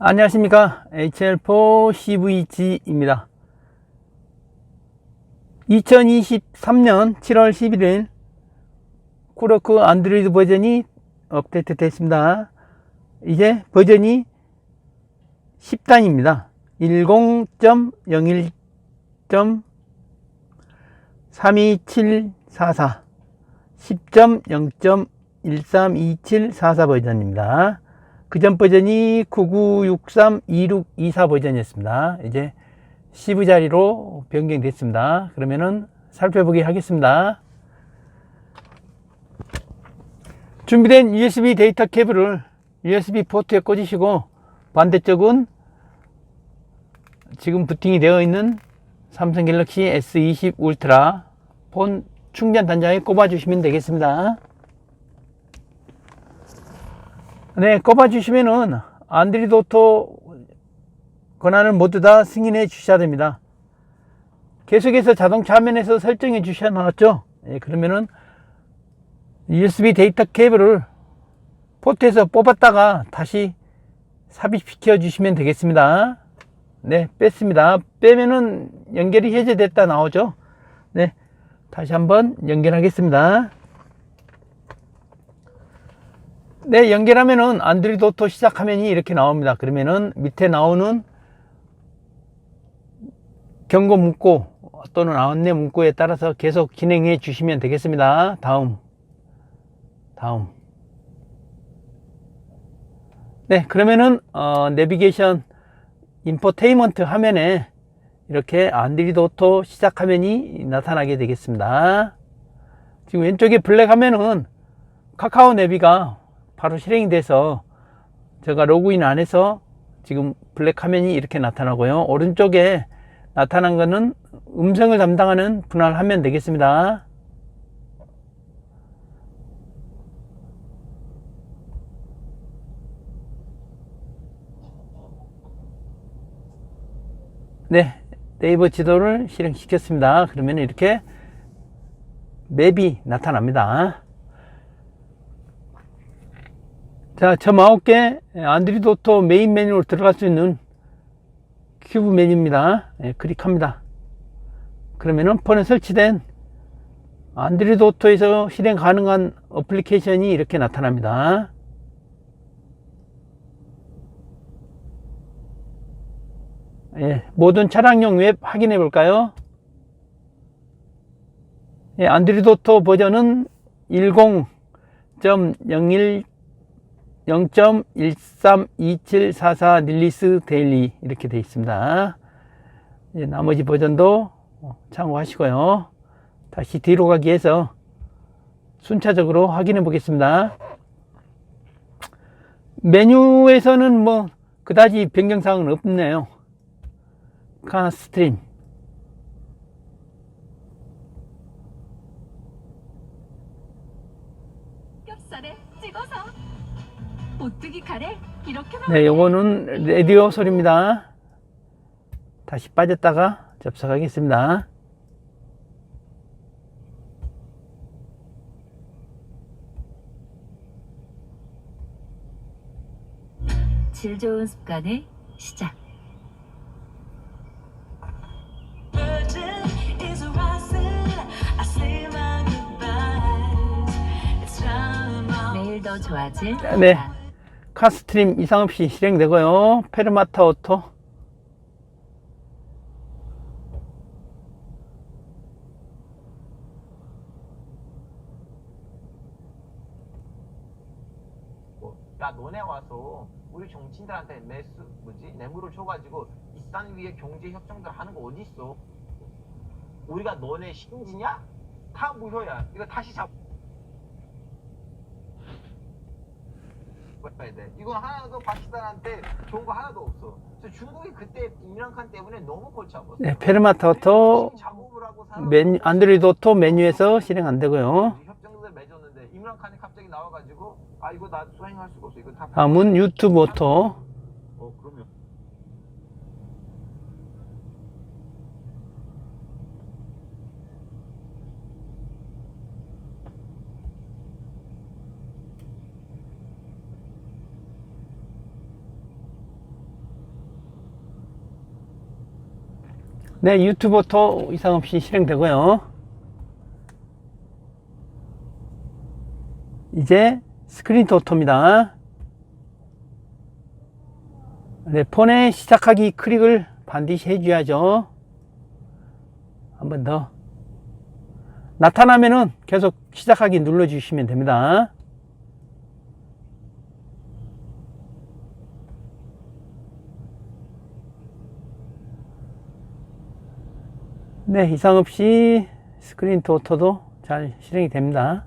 안녕하십니까? HL4 CVG입니다. 2023년 7월 11일 쿠로크 안드로이드 버전이 업데이트 됐습니다. 이제 버전이 10단입니다. 10.01.32744 10.0.132744 버전입니다 그전 버전이 99632624 버전이었습니다. 이제 CV 자리로 변경됐습니다. 그러면은 살펴보기 하겠습니다. 준비된 USB 데이터 케이블을 USB 포트에 꽂으시고 반대쪽은 지금 부팅이 되어 있는 삼성 갤럭시 S20 울트라 폰 충전 단자에 꼽아 주시면 되겠습니다. 네, 꼽아주시면은 오토 권한을 모두 다 승인해 주셔야 됩니다. 계속해서 자동차 화면에서 설정해 주셔야 나왔죠? 예, 그러면은 USB 데이터 케이블을 포트에서 뽑았다가 다시 삽입시켜 주시면 되겠습니다. 네, 뺐습니다. 빼면은 연결이 해제됐다 나오죠? 네, 다시 한번 연결하겠습니다. 네, 연결하면은 오토 시작 화면이 이렇게 나옵니다. 그러면은 밑에 나오는 경고 문구 또는 안내 문구에 따라서 계속 진행해 주시면 되겠습니다. 다음. 다음. 네, 그러면은 어, 내비게이션 인포테인먼트 화면에 이렇게 오토 시작 화면이 나타나게 되겠습니다. 지금 왼쪽에 블랙 화면은 카카오 내비가 바로 실행이 돼서 제가 로그인 안 해서 지금 블랙 화면이 이렇게 나타나고요. 오른쪽에 나타난 거는 음성을 담당하는 분할 화면 되겠습니다. 네, 네이버 지도를 실행시켰습니다. 그러면 이렇게 맵이 나타납니다. 자, 저 마우께 안드로이드 오토 메인 메뉴로 들어갈 수 있는 큐브 메뉴입니다. 예, 클릭합니다. 그러면은 폰에 설치된 안드로이드 오토에서 실행 가능한 어플리케이션이 이렇게 나타납니다. 예, 모든 차량용 웹 확인해 볼까요? 예, 안드로이드 오토 버전은 10.01 0.132744 릴리스 데일리 이렇게 되어 있습니다. 이제 나머지 버전도 참고하시고요. 다시 뒤로 가기 위해서 순차적으로 확인해 보겠습니다. 메뉴에서는 뭐 그다지 변경사항은 없네요. 카 스트림 겹살에 찍어서 오뚜기 카레 이렇게 네, 요거는 라디오 소리입니다. 다시 빠졌다가 접속하겠습니다. 질 좋은 습관의 시작. 매일 더 좋아질 네. 나. 카스트림 이상 없이 실행되고요. 페르마타 오토. 뭐, 야 너네 와서 우리 정치인들한테 매수 뭐지 뇌물을 줘가지고 이땅 위에 경제 협정들 하는 거 어디 있어? 우리가 너네 신지냐? 다 무효야. 이거 다시 잡. 봐야 돼. 이거 하나도 파키스탄한테 좋은 거 하나도 없어. 그래서 중국이 그때 임란칸 때문에 너무 골치 아팠어. 네, 페르마타 오토 작업을 하고 사람 메뉴, 안드로이드 오토 메뉴에서 실행 안 되고요. 협정들 맺었는데 임란칸이 갑자기 나와가지고 아 이거 나 수행할 수가 없어. 이거 다 다음은 유튜브 오토. 어 그러면 네, 유튜브 오토 이상 없이 실행되고요. 이제 스크린 오토입니다. 네, 폰에 시작하기 클릭을 반드시 해줘야죠. 한 번 더. 나타나면은 계속 시작하기 눌러주시면 됩니다. 네, 이상 없이 스크린 도어도 잘 실행이 됩니다.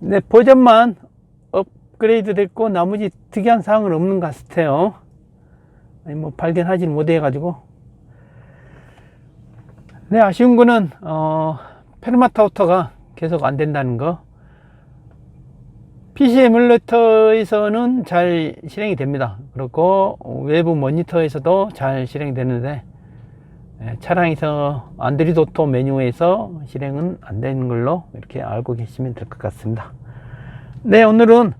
네, 버전만 업그레이드 됐고 나머지 특이한 사항은 없는 것 같아요. 아니, 뭐 발견하지는 못해 가지고. 네, 아쉬운 거는 어, 페르마타 오토가 계속 안 된다는 거. PC 에뮬레이터에서는 잘 실행이 됩니다. 그렇고 외부 모니터에서도 잘 실행이 되는데 예, 차량에서 안드로이드 오토 메뉴에서 실행은 안 되는 걸로 이렇게 알고 계시면 될 것 같습니다. 네, 오늘은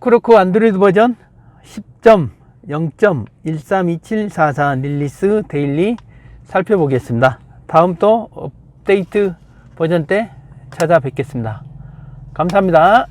크로크 안드로이드 버전 10.0.132744 릴리스 데일리 살펴보겠습니다. 다음 또 업데이트 버전 때 찾아뵙겠습니다. 감사합니다.